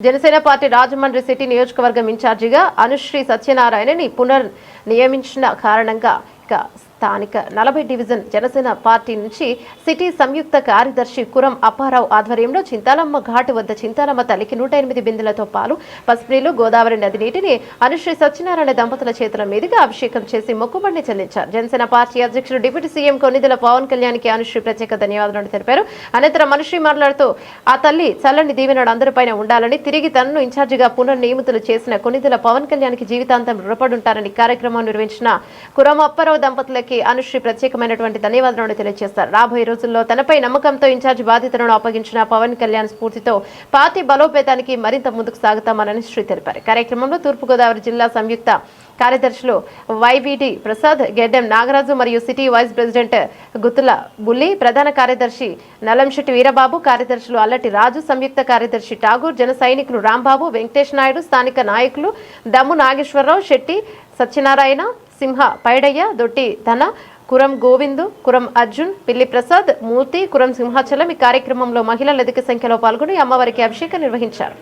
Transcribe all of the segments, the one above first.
Janasena party Rajahmundry city నియోజకవర్గం ఇన్ఛార్జిగా అనుశ్రీ సత్యనారాయణని పునర్ నియమించిన కారణంగా ఇక స్థానిక నలభై డివిజన్ జనసేన పార్టీ నుంచి సిటీ సంయుక్త కార్యదర్శి కురం అప్పారావు ఆధ్వర్యంలో చింతాలమ్మ ఘాటు వద్ద చింతాలమ్మ తల్లికి నూట ఎనిమిది బిందులతో పాలు పసుపునీళ్ళు గోదావరి నది నీటిని అనుశ్రీ సత్యనారాయణ దంపతుల చేతుల మీదుగా అభిషేకం చేసి మొక్కుబడిని చెల్లించారు. జనసేన పార్టీ అధ్యక్షుడు డిప్యూటీ సీఎం కొన్నిదెల పవన్ కళ్యాణ్కి అనుశ్రీ ప్రత్యేక ధన్యవాదాలు తెలిపారు. అనంతరం అనుశ్రీ మాట్లాడుతూ ఆ తల్లి చల్లని దీవెనడు అందరిపైన ఉండాలని తిరిగి తనను ఇన్ఛార్జిగా పునర్నియమితులు చేసిన కొన్నిదెల పవన్ కళ్యాణ్కి జీవితాంతం రుణపడుంటారని కార్యక్రమం నిర్వహించిన కురం అప్పారావు దంపతులకి అనుశ్రీ ప్రత్యేకమైనటువంటి ధన్యవాదాలను తెలియజేస్తారు. రాబోయే రోజుల్లో తనపై నమ్మకంతో ఇన్ఛార్జ్ బాధ్యతలను అప్పగించిన పవన్ కళ్యాణ్ స్ఫూర్తితో పార్టీ బలోపేతానికి మరింత ముందుకు సాగుతామని శ్రీ తెలిపారు. కార్యక్రమంలో తూర్పుగోదావరి జిల్లా సంయుక్త కార్యదర్శులు వైవిడి ప్రసాద్ గెడ్డెం నాగరాజు మరియు సిటీ వైస్ ప్రెసిడెంట్ గుత్తుల బుల్లి ప్రధాన కార్యదర్శి నలంశెట్టి వీరబాబు కార్యదర్శులు అల్లటి రాజు సంయుక్త కార్యదర్శి ఠాగూర్ జన సైనికులు రాంబాబు వెంకటేష్ నాయుడు స్థానిక నాయకులు దమ్ము నాగేశ్వరరావు శెట్టి సత్యనారాయణ సింహ పైడయ్య దొట్టి ధన కురం గోవిందు కురం అర్జున్ పిల్లి ప్రసాద్ మూర్తి కురం సింహాచలం ఈ కార్యక్రమంలో మహిళలు అధిక సంఖ్యలో పాల్గొని అమ్మవారికి అభిషేకం నిర్వహించారు.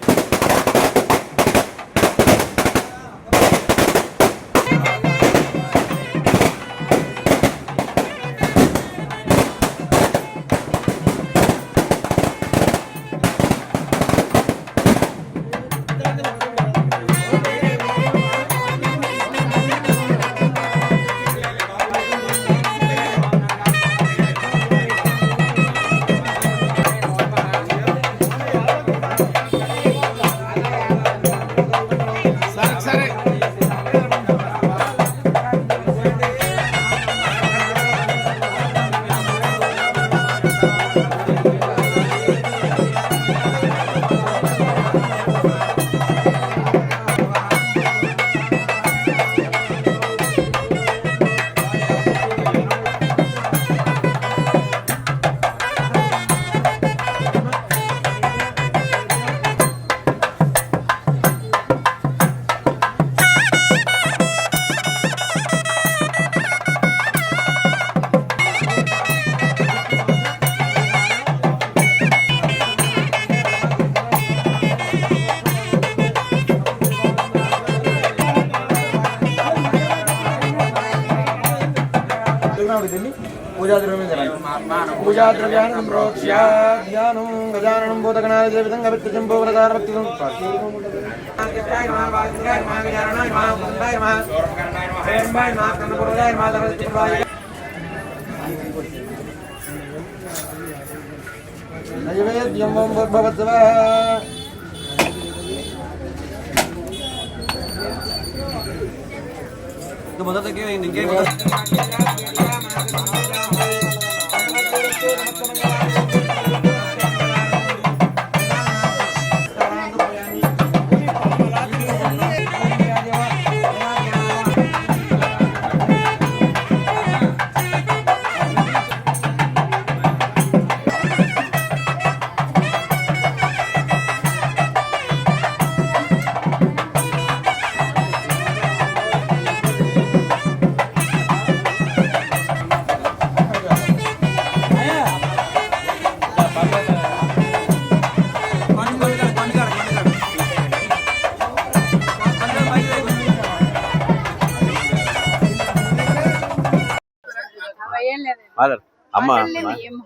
पूजाद्रव्याणां प्रोक्ष्या ध्यानं गजाननं भूतगणाय देवितं गवित्रजं भूवरदारवत्तितं नैवेद्यं भवद्भवः இந்த மதத்துக்கே இங்கே மதம் మాట్లాడలేదు,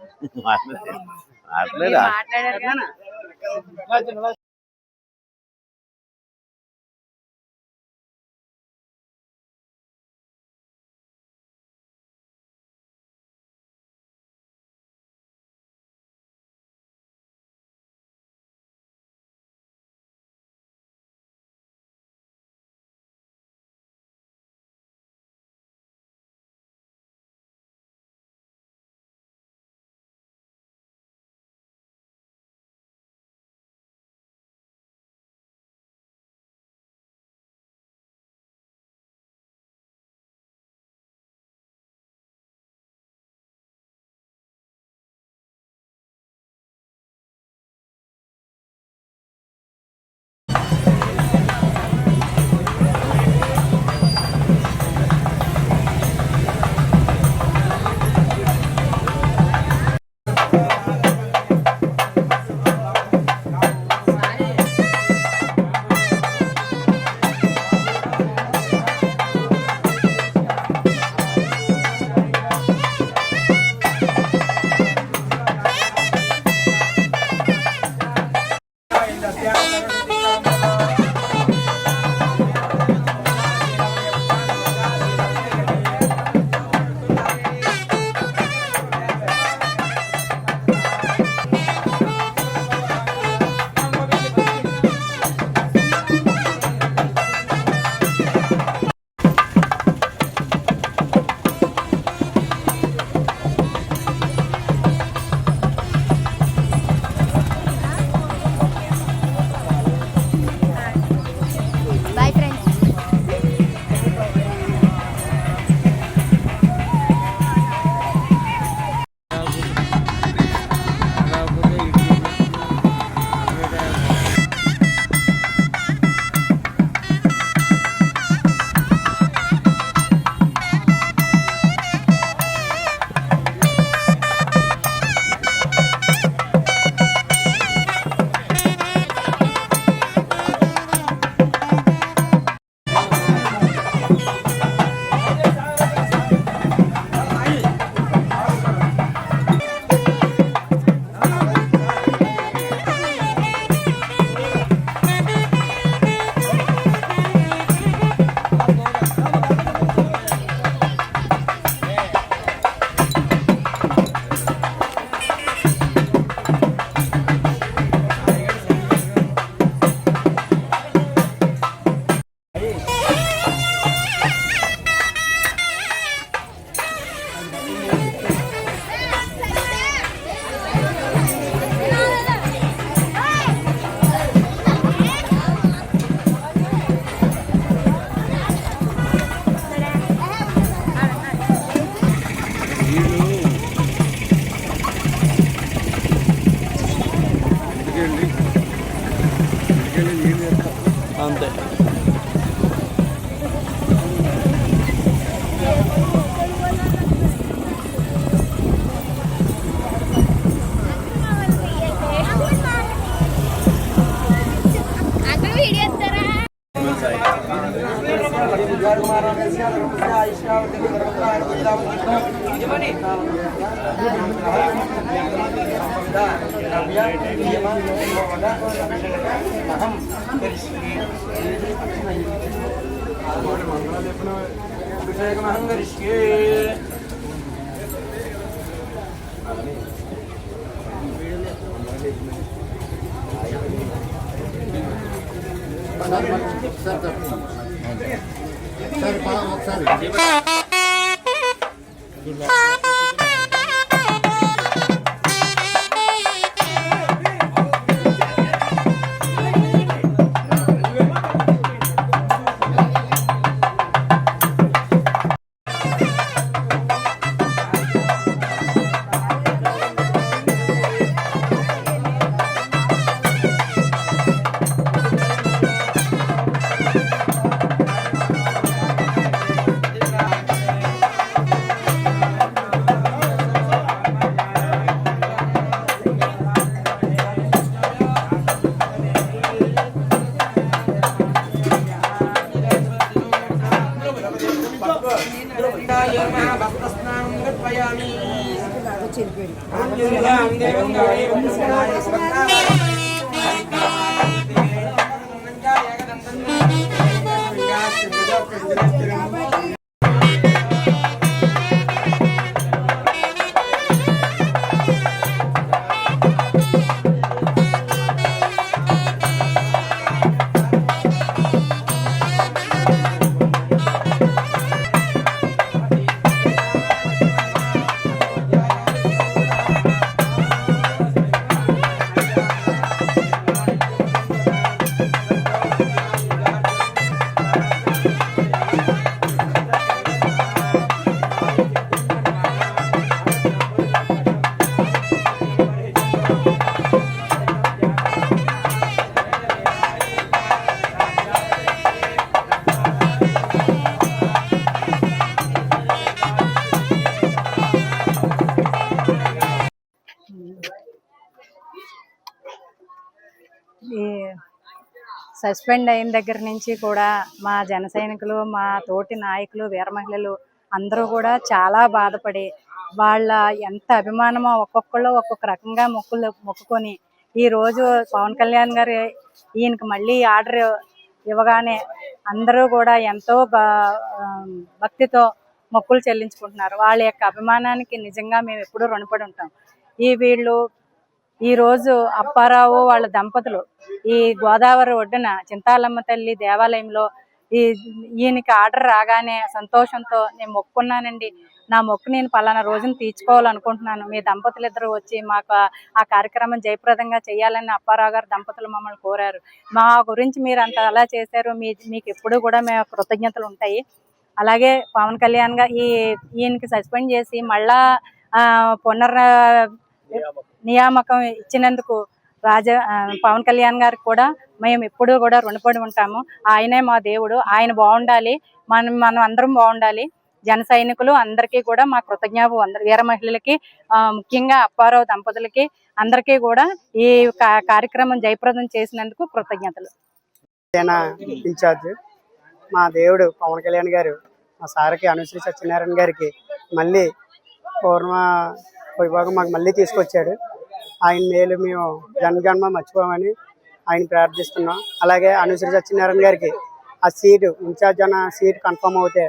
अभिषेकमहं करिष्ये Thank you. ఒకసారి ఈ సస్పెండ్ అయిన దగ్గర నుంచి కూడా మా జన సైనికులు మా తోటి నాయకులు వీర మహిళలు అందరూ కూడా చాలా బాధపడి వాళ్ళ ఎంత అభిమానమో ఒక్కొక్కళ్ళు ఒక్కొక్క రకంగా మొక్కులు మొక్కుకొని ఈ రోజు పవన్ కళ్యాణ్ గారు ఈయనకి మళ్ళీ ఆర్డర్ ఇవ్వగానే అందరూ కూడా ఎంతో భక్తితో మొక్కులు చెల్లించుకుంటున్నారు. వాళ్ళ యొక్క అభిమానానికి నిజంగా మేము ఎప్పుడూ రుణపడి ఉంటాం. ఈ వీళ్ళు ఈ రోజు అప్పారావు వాళ్ళ దంపతులు ఈ గోదావరి ఒడ్డున చింతాలమ్మ తల్లి దేవాలయంలో ఈ ఈయనకి ఆర్డర్ రాగానే సంతోషంతో నేను మొక్కున్నానండి. నా మొక్కు నేను పలానా రోజున తీర్చుకోవాలనుకుంటున్నాను. మీ దంపతులు ఇద్దరు వచ్చి మాకు ఆ- కార్యక్రమం జయప్రదంగా చేయాలని అప్పారావు గారు దంపతులు మమ్మల్ని కోరారు. మా గురించి మీరు అంత అలా చేశారు. మీ మీకు ఎప్పుడూ కూడా మేము కృతజ్ఞతలు ఉంటాయి. అలాగే పవన్ కళ్యాణ్ గారు ఈ ఈయనకి సస్పెండ్ చేసి మళ్ళా పునర్ నియామకం ఇచ్చినందుకు రాజ పవన్ కళ్యాణ్ గారికి కూడా మేము ఎప్పుడూ కూడా రుణపడి ఉంటాము. ఆయనే మా దేవుడు. ఆయన బాగుండాలి. మనం మనం అందరం బాగుండాలి. జన సైనికులు అందరికీ కూడా మా కృతజ్ఞాపు అందరు వీర మహిళలకి ఆ, ముఖ్యంగా అప్పారావు దంపతులకి అందరికీ కూడా ఈ కార్యక్రమం జయప్రదం చేసినందుకు కృతజ్ఞతలు. ఇన్ఛార్జ్ మా దేవుడు పవన్ కళ్యాణ్ గారు మా సార్కి అనుశ్రీ సత్యనారాయణ గారికి మళ్ళీ పూర్ణ విభాగం మాకు మళ్ళీ తీసుకొచ్చాడు. ఆయన మేలు మేము జన్మజన్మ మర్చిపోమని ఆయన ప్రార్థిస్తున్నాం. అలాగే అనుశ్రీ సత్యనారాయణ గారికి ఆ సీటు ఇన్ఛార్జ్ అన్న సీట్ కన్ఫర్మ్ అవుతే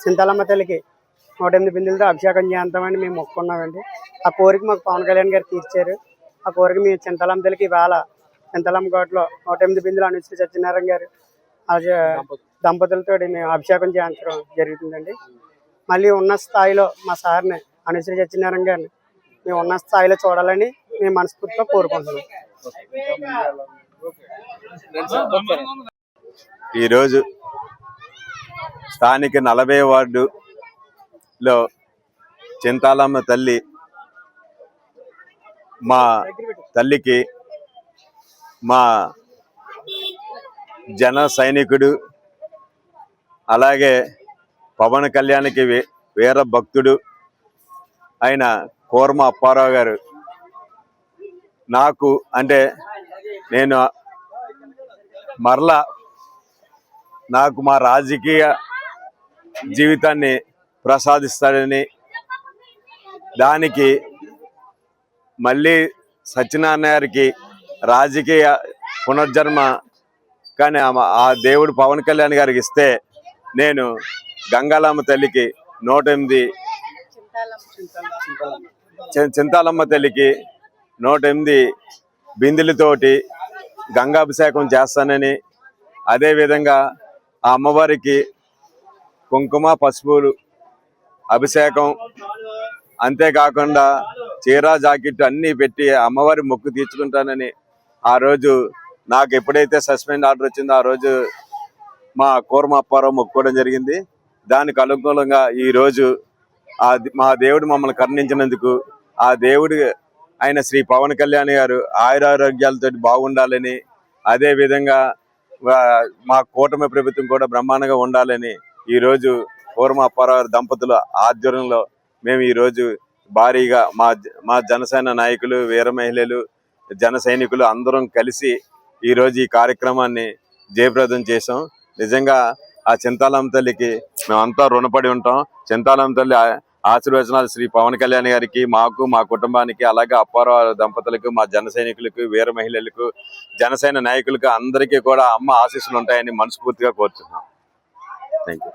సింతలమ్మ తల్లికి నూట ఎనిమిది బిందులతో అభిషేకం చేద్దామని మేము మొక్కుకున్నామండి. ఆ కోరిక మాకు పవన్ కళ్యాణ్ గారు తీర్చారు. ఆ కోరిక మేము చింతలమ్మ తల్లికి ఇవాళ చింతలమ్మ ఘాట్లో నూట ఎనిమిది బిందులు అనుశ్రీ సత్యనారాయణ గారు దంపతులతో మేము అభిషేకం చేయించడం జరుగుతుందండి. మళ్ళీ ఉన్న స్థాయిలో మా సార్ని అనుశ్రీ సత్యనారాయణ గారిని మేము ఉన్న స్థాయిలో చూడాలని మేము మనస్ఫూర్తిగా కోరుకుంటున్నాం. ఈరోజు స్థానిక నలభై వార్డులో చింతాలమ్మ తల్లి మా తల్లికి మా జన సైనికుడు అలాగే పవన్ కళ్యాణ్కి వీర భక్తుడు అయిన కోర్మ అప్పారావు గారు. నాకు అంటే నేను మరలా నాకు మా రాజకీయ జీవితాన్ని ప్రసాదిస్తాడని దానికి మళ్ళీ సత్యనారాయణ గారికి రాజకీయ పునర్జన్మ కానీ ఆ- ఆ దేవుడు పవన్ కళ్యాణ్ గారికి ఇస్తే నేను గంగాలమ్మ తల్లికి నూట ఎనిమిది చింతాలమ్మ తల్లికి నూట ఎనిమిది బిందెలతోటి గంగాభిషేకం చేస్తానని అదేవిధంగా ఆ అమ్మవారికి కుంకుమ పసుపులు అభిషేకం అంతేకాకుండా చీర జాకెట్ అన్నీ పెట్టి అమ్మవారి మొక్కు తీర్చుకుంటానని ఆ రోజు నాకు ఎప్పుడైతే సస్పెండ్ ఆర్డర్ వచ్చిందో ఆ రోజు మా కూర్మ అప్పారావు మొక్కుకోవడం జరిగింది. దానికి అనుకూలంగా ఈ రోజు ఆ మా దేవుడు మమ్మల్ని కరుణించినందుకు ఆ దేవుడు ఆయన శ్రీ పవన్ కళ్యాణ్ గారు ఆయురారోగ్యాలతో బాగుండాలని అదే విధంగా మా కూటమి ప్రభుత్వం కూడా బ్రహ్మాండంగా ఉండాలని ఈ రోజు కూర్మ అప్పారావు దంపతుల ఆధ్వర్యంలో మేము ఈ రోజు భారీగా మా జ- మా జనసేన నాయకులు వీర మహిళలు జన సైనికులు అందరం కలిసి ఈ రోజు ఈ కార్యక్రమాన్ని జయప్రదం చేసాం నిజంగా ఆ చింతాలమ్మ తల్లికి మేమంతా రుణపడి ఉంటాం. చింతాలమ్మ తల్లి ఆశీర్వచనాలు శ్రీ పవన్ కళ్యాణ్ గారికి మాకు మా కుటుంబానికి అలాగే అప్పారావు దంపతులకు మా జన సైనికులకు వీర మహిళలకు జనసేన నాయకులకు అందరికీ కూడా అమ్మ ఆశీస్సులు ఉంటాయని మనస్ఫూర్తిగా కోరుతున్నాం థ్యాంక్ యూ